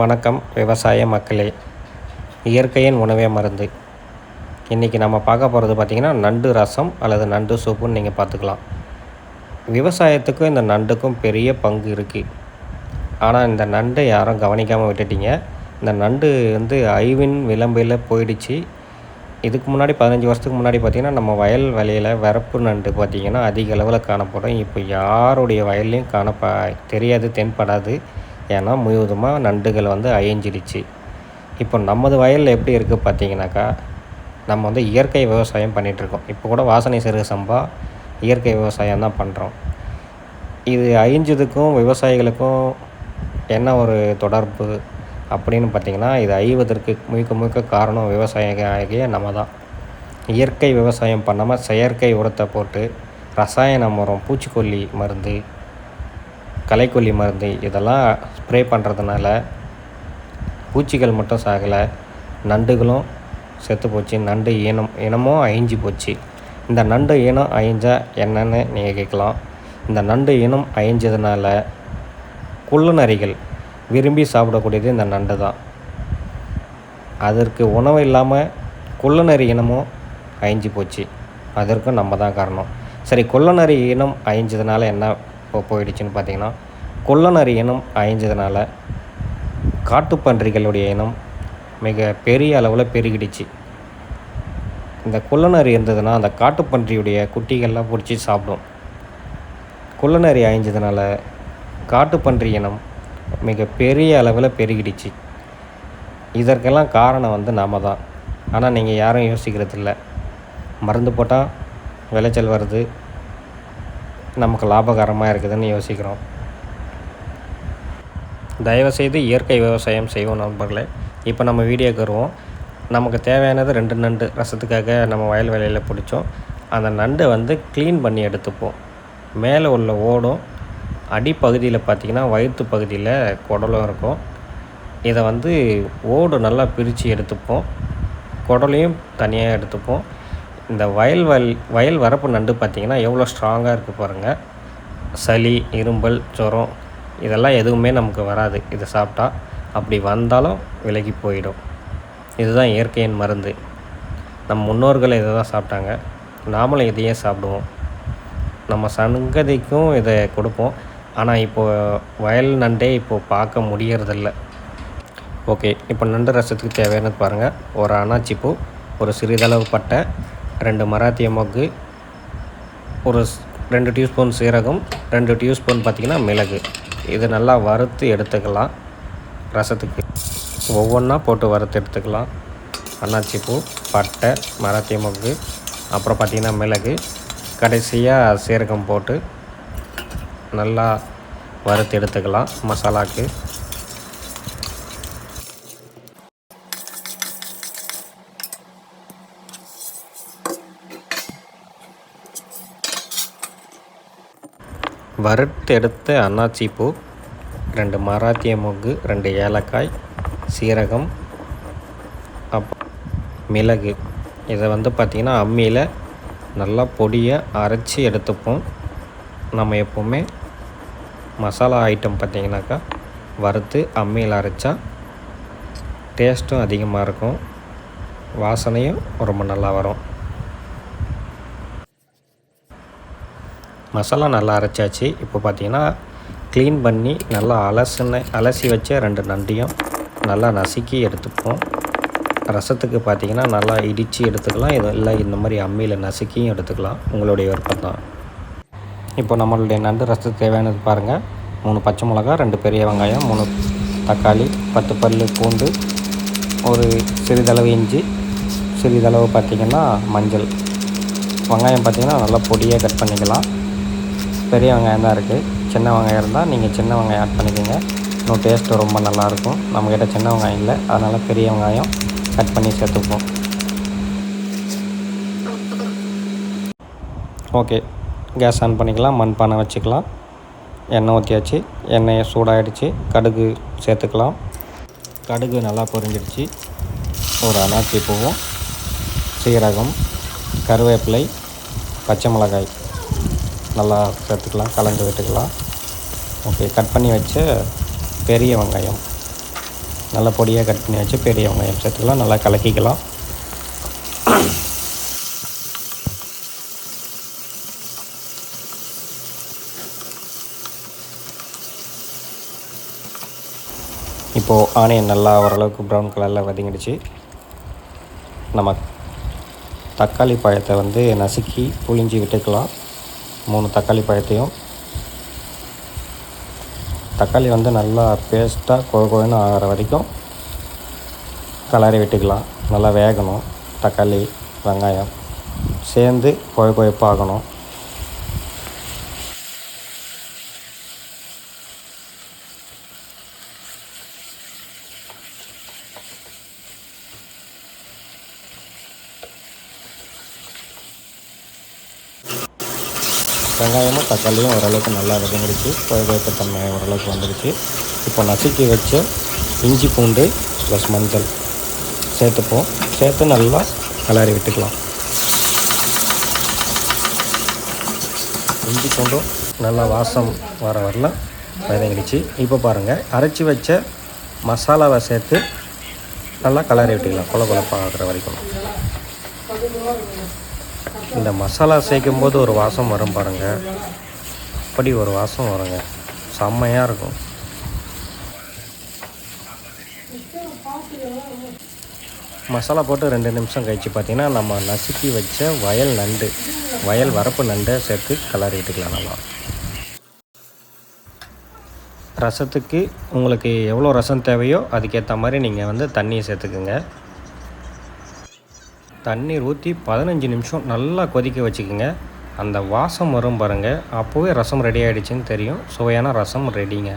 வணக்கம் விவசாய மக்களே. இயற்கையின் உணவே மருந்து. இன்றைக்கி நம்ம பார்க்க போகிறது பார்த்திங்கன்னா நண்டு ரசம் அல்லது நண்டு சூப்புன்னு நீங்கள் பார்த்துக்கலாம். விவசாயத்துக்கும் இந்த நண்டுக்கும் பெரிய பங்கு இருக்குது ஆனால் இந்த நண்டை யாரும் கவனிக்காமல் விட்டுட்டீங்க. இந்த நண்டு வந்து ஐவின் விளம்பில் போயிடுச்சு. இதுக்கு முன்னாடி பதினஞ்சு வருஷத்துக்கு முன்னாடி பார்த்திங்கன்னா நம்ம வயல் வழியில் வரப்பு நண்டு பார்த்திங்கன்னா அதிக அளவில் காணப்படும். இப்போ யாருடைய வயல்லையும் காணப்ப தெரியாது தென்படாது. ஏன்னா முழுவதுமாக நண்டுகள் வந்து அழிஞ்சிருச்சு இப்போ நமது வயலில் எப்படி இருக்குது பார்த்தீங்கன்னாக்கா நம்ம வந்து இயற்கை விவசாயம் பண்ணிகிட்ருக்கோம் இப்போ கூட வாசனை சிறு சம்பா இயற்கை விவசாயம் தான் பண்ணுறோம் இது அழிஞ்சதுக்கும் விவசாயிகளுக்கும் என்ன ஒரு தொடர்பு அப்படின்னு பார்த்திங்கன்னா இது அழிவதற்கு முழுக்க முழுக்க காரணம் விவசாயிக நம்ம தான். இயற்கை விவசாயம் பண்ணாமல் செயற்கை உரத்தை போட்டு ரசாயன உரம் பூச்சிக்கொல்லி மருந்து களைக்கொல்லி மருந்து இதெல்லாம் ஸ்ப்ரே பண்ணுறதுனால பூச்சிகள் மட்டும் சாகலை. நண்டுகளும் செத்து போச்சு. நண்டு இனம் இனமும் அழிஞ்சு போச்சு. இந்த நண்டு இனம் அழிஞ்சால் என்னன்னு நீங்கள் கேட்கலாம். இந்த நண்டு இனம் அழிஞ்சதுனால குள்ளநரிகள் விரும்பி சாப்பிடக்கூடியது இந்த நண்டு தான் அதற்கு உணவு இல்லாமல் குள்ளநரி இனமும் அழிஞ்சு போச்சு. அதற்கும் நம்ம தான் காரணம். சரி குள்ளநரி இனம் அழிஞ்சதுனால என்ன இப்போ போயிடுச்சுன்னு பார்த்தீங்கன்னா கொள்ளநரி இனம் அழிஞ்சதுனால காட்டுப்பன்றிகளுடைய இனம் மிக பெரிய அளவில் பெருகிடுச்சு. இந்த கொள்ளநரி இருந்ததுன்னா அந்த காட்டுப்பன்றியுடைய குட்டிகள்லாம் பிடிச்சி சாப்பிடும். குள்ளநரி அழிஞ்சதுனால காட்டுப்பன்றி இனம் மிக பெரிய அளவில் பெருகிடுச்சு. இதற்கெல்லாம் காரணம் வந்து நாம தான். ஆனால் நீங்கள் யாரும் யோசிக்கிறது இல்லை மருந்து போட்டால் விளைச்சல் வருது. நமக்கு லாபகரமாக இருக்குதுன்னு யோசிக்கிறோம். தயவுசெய்து இயற்கை விவசாயம் செய்வோம் நண்பர்களே. இப்போ நம்ம வீடியோக்கு வருவோம். நமக்கு தேவையானது ரெண்டு நண்டு ரசத்துக்காக நம்ம வயல் வேலையில் பிடிச்சோம். அந்த நண்டை வந்து க்ளீன் பண்ணி எடுத்துப்போம். மேலே உள்ள ஓடும். அடிப்பகுதியில் பார்த்திங்கன்னா வயிற்று பகுதியில் குடலும் இருக்கும். இதை வந்து ஓடு நல்லா பிரித்து எடுத்துப்போம். குடலையும் தனியாக எடுத்துப்போம். இந்த வயல் வல் வயல் வரப்பு நண்டு பார்த்திங்கன்னா எவ்வளோ ஸ்ட்ராங்காக இருக்குது பாருங்கள் சளி இரும்பல் ஜுரம் இதெல்லாம் எதுவுமே நமக்கு வராது. இதை சாப்பிட்டா அப்படி வந்தாலும் விலகி போயிடும். இதுதான் இயற்கையின் மருந்து. நம் முன்னோர்கள் இதை தான் சாப்பிட்டாங்க. நாமளும் இதையே சாப்பிடுவோம். நம்ம சங்கதிக்கும் இதை கொடுப்போம். ஆனால் இப்போது வயல் நண்டே இப்போது பார்க்க முடியறதில்ல. ஓகே இப்போ நண்டு ரசத்துக்கு தேவையானது பாருங்கள் ஒரு அனாச்சிப்பூ ஒரு சிறிதளவு பட்டை ரெண்டு மராத்திய மொக்கு ஒரு ரெண்டு டியூஸ்பூன் சீரகம் ரெண்டு டியூஸ்பூன் பார்த்திங்கன்னா மிளகு. இது நல்லா வறுத்து எடுத்துக்கலாம் ரசத்துக்கு. ஒவ்வொன்றா போட்டு வறுத்து எடுத்துக்கலாம். அன்னாச்சிப்பூ பட்டை மராத்திய மொக்கு அப்புறம் பார்த்திங்கன்னா மிளகு. கடைசியாக சீரகம் போட்டு நல்லா வறுத்து எடுத்துக்கலாம் மசாலாக்கு. வறுத்து எடுத்த அன்னாச்சி பூ ரெண்டு மராத்திய முகு ரெண்டு ஏலக்காய் சீரகம் அப் மிளகு. இதை வந்து பார்த்திங்கன்னா அம்மியில் நல்லா பொடியை அரைச்சி எடுத்துப்போம். நம்ம எப்போவுமே மசாலா ஐட்டம் பார்த்திங்கனாக்கா வறுத்து அம்மியில் அரைச்சா டேஸ்ட்டும் அதிகமாக இருக்கும். வாசனையும் ரொம்ப நல்லா வரும். மசாலா நல்லா அரைச்சாச்சு. இப்போ பார்த்தீங்கன்னா க்ளீன் பண்ணி நல்லா அலசுன அலசி வச்ச ரெண்டு நண்டையும் நல்லா நசுக்கி எடுத்துப்போம் ரசத்துக்கு பார்த்தீங்கன்னா நல்லா இடித்து எடுத்துக்கலாம். இது இல்லை இந்த மாதிரி அம்மியில் நசுக்கியும் எடுத்துக்கலாம். உங்களுடைய விருப்பம் தான். இப்போ நம்மளுடைய நண்டு ரசத்துக்கு தேவையானது பாருங்கள் மூணு பச்சை மிளகா ரெண்டு பெரிய வெங்காயம் மூணு தக்காளி பத்து பல் பூண்டு ஒரு சிறிதளவு இஞ்சி சிறிதளவு பார்த்திங்கன்னா மஞ்சள். வெங்காயம் பார்த்திங்கன்னா நல்லா பொடியாக கட் பண்ணிக்கலாம். பெரிய வெங்காயம் தான் இருக்குது சின்ன வெங்காயம் இருந்தால் நீங்கள் சின்ன வெங்காயம் ஆட் பண்ணிக்கோங்க. இன்னும் டேஸ்ட்டு ரொம்ப நல்லாயிருக்கும் நம்மக்கிட்ட சின்ன வெங்காயம் இல்லை. அதனால் பெரிய வெங்காயம் கட் பண்ணி சேர்த்துப்போம். ஓகே கேஸ் ஆன் பண்ணிக்கலாம். மண்பானை வச்சுக்கலாம். எண்ணெய் ஊற்றியாச்சு எண்ணெயை சூடாகிடுச்சு கடுகு சேர்த்துக்கலாம். கடுகு நல்லா பொரிஞ்சிடுச்சு. ஒரு அனாச்சி பூவும் சீரகம் கருவேப்பிலை பச்சை மிளகாய். நல்லா சேர்த்துக்கலாம் கலந்து விட்டுக்கலாம். ஓகே கட் பண்ணி வச்ச பெரிய வெங்காயம். நல்லா பொடியாக கட் பண்ணி வச்சு பெரிய வெங்காயம் சேர்த்துக்கலாம் நல்லா கலக்கிக்கலாம். இப்போது ஆனியன் நல்லா ஓரளவுக்கு ப்ரௌன் கலரில் வதங்கிடுச்சு. நம்ம தக்காளி பழத்தை வந்து நசுக்கி புழிஞ்சி விட்டுக்கலாம். மூணு தக்காளி பழத்தையும். தக்காளி வந்து நல்லா பேஸ்ட்டாக கொழ கொழன்னு ஆகிற வரைக்கும் கலரி விட்டுக்கலாம். நல்லா வேகணும் தக்காளி வெங்காயம். சேர்ந்து கொழ கொழப்பாகணும். வெங்காயமும் தக்காளியும் ஓரளவுக்கு நல்லா வதங்கிடுச்சு குழகுழப்பு தன்மை ஓரளவுக்கு வந்துடுச்சு இப்போ நசுக்கி வச்ச இஞ்சி பூண்டு ப்ளஸ் மஞ்சள் சேர்த்துப்போம். சேர்த்து நல்லா கலரி விட்டுக்கலாம். இஞ்சி பூண்டும் நல்லா வாசம் வர வரலாம் வதங்கிடுச்சு. இப்போ பாருங்கள் அரைச்சி வச்ச மசாலாவை சேர்த்து நல்லா கலரி விட்டுக்கலாம். கொல கொலப்பாகிற வரைக்கும். இந்த மசாலா சேர்க்கும் போது ஒரு வாசம் வரும் பாருங்கள் அப்படி ஒரு வாசம் வருங்க. செம்மையாக இருக்கும். மசாலா போட்டு ரெண்டு நிமிஷம் கழித்து பார்த்தீங்கன்னா நம்ம நசுக்கி வச்ச வயல் நண்டு வயல் வரப்பு நண்டை சேர்த்து கலரி விட்டுக்கலாம் நல்லா ரசத்துக்கு உங்களுக்கு எவ்வளோ ரசம் தேவையோ அதுக்கேற்ற மாதிரி நீங்கள் வந்து தண்ணியை சேர்த்துக்குங்க. தண்ணீர் ஊற்றி பதினஞ்சு நிமிஷம் நல்லா கொதிக்க வச்சுக்கோங்க. அந்த வாசம் வரும் பாருங்கள் அப்போவே ரசம் ரெடி ஆகிடுச்சின்னு தெரியும். சுவையான ரசம் ரெடிங்க